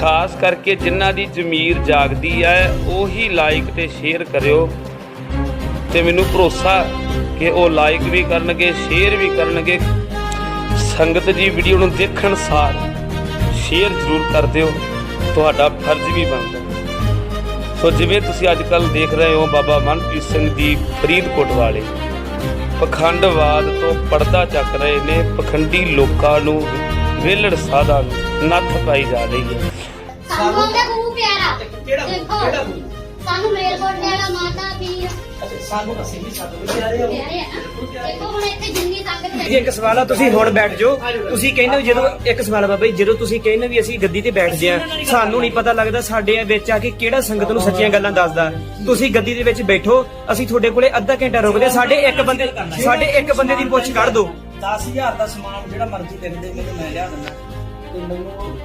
ਖਾਸ ਕਰਕੇ ਜਿਨ੍ਹਾਂ ਦੀ ਜ਼ਮੀਰ ਜਾਗਦੀ ਹੈ, ਉਹੀ ਲਾਈਕ ਤੇ ਸ਼ੇਅਰ ਕਰਿਓ। ਤੇ ਮੈਨੂੰ ਭਰੋਸਾ ਕਿ ਉਹ ਲਾਈਕ ਵੀ ਕਰਨਗੇ ਸ਼ੇਅਰ ਵੀ ਕਰਨਗੇ। ਸੰਗਤ ਜੀ ਵੀਡੀਓ ਨੂੰ ਦੇਖਣ ਸਾਰ ਸ਼ੇਅਰ ਜ਼ਰੂਰ ਕਰ ਦਿਓ। ਤੁਹਾਡਾ ਫਰਜ਼ ਵੀ ਬਣਦਾ ਸੋ ਜਿਵੇਂ ਤੁਸੀਂ ਅੱਜ ਕੱਲ ਦੇਖ ਰਹੇ ਹੋ, ਬਾਬਾ ਮਨਪ੍ਰੀਤ ਸਿੰਘ ਜੀ ਫਰੀਦਕੋਟ ਵਾਲੇ। ਪਖੰਡਵਾਦ ਤੋਂ ਪਰਦਾ ਚੱਕ ਰਹੇ ਨੇ, ਪਖੰਡੀ ਲੋਕਾਂ ਨੂੰ ਵਿਹਲੜ ਸਾਧਾਂ ਨੂੰ। ਨੱਥ ਪਾਈ ਜਾ ਰਹੀ ਹੈ। ਸਾਨੂੰ ਉਹਦਾ ਖੂਬ ਪਿਆਰਾ। ਕਿਹੜਾ ਦੇਖੋ, ਕਿਹੜਾ? ਸਾਨੂੰ ਮੇਲਕੋਟ ਵਾਲਾ ਮਾਤਾ ਪੀਰ ਅੱਛਾ ਸਾਨੂੰ ਅਸੀਂ ਵੀ ਸਭ ਤੋਂ ਪਿਆਰੇ ਹੋ। ਪਿਆਰੇ ਆ। ਨਾ ਦੇਖੋ ਹੁਣ ਇੱਥੇ ਜਿੰਨੀ ਸੰਗਤ ਜੀ ਇੱਕ ਸਵਾਲ ਆ ਤੁਸੀਂ ਹੁਣ ਬੈਠ ਜਾਓ। ਤੁਸੀਂ ਕਹਿੰਦੇ ਹੋ ਜਦੋਂ ਇੱਕ ਸਵਾਲ ਆ ਬਾਬਾ ਜੀ ਜਦੋਂ ਤੁਸੀਂ ਕਹਿੰਦੇ ਵੀ ਅਸੀਂ ਗੱਦੀ ਤੇ ਬੈਠਦੇ ਆ ਸਾਨੂੰ ਨਹੀਂ ਪਤਾ ਲੱਗਦਾ ਸਾਡੇ ਵਿੱਚ ਆ ਕੇ ਕਿਹੜਾ ਸੰਗਤ ਨੂੰ ਸੱਚੀਆਂ ਗੱਲਾਂ ਦੱਸਦਾ। ਤੁਸੀਂ ਗੱਦੀ ਦੇ ਵਿੱਚ ਬੈਠੋ ਅਸੀਂ ਤੁਹਾਡੇ ਕੋਲੇ ਅੱਧਾ ਘੰਟਾ ਰੁਕਦੇ ਸਾਡੇ ਇੱਕ ਬੰਦੇ ਸਾਡੇ ਇੱਕ ਬੰਦੇ ਦੀ ਪੁੱਛ ਕੱਢ ਦਿਓ 10000 ਦਾ ਸਮਾਨ ਜਿਹੜਾ ਮਰਜ਼ੀ ਦੇ ਦੇ ਮੈਨੂੰ ਮੈਂ ਲਿਆ ਦਿੰਦਾ। ਤੇ ਮੈਨੂੰ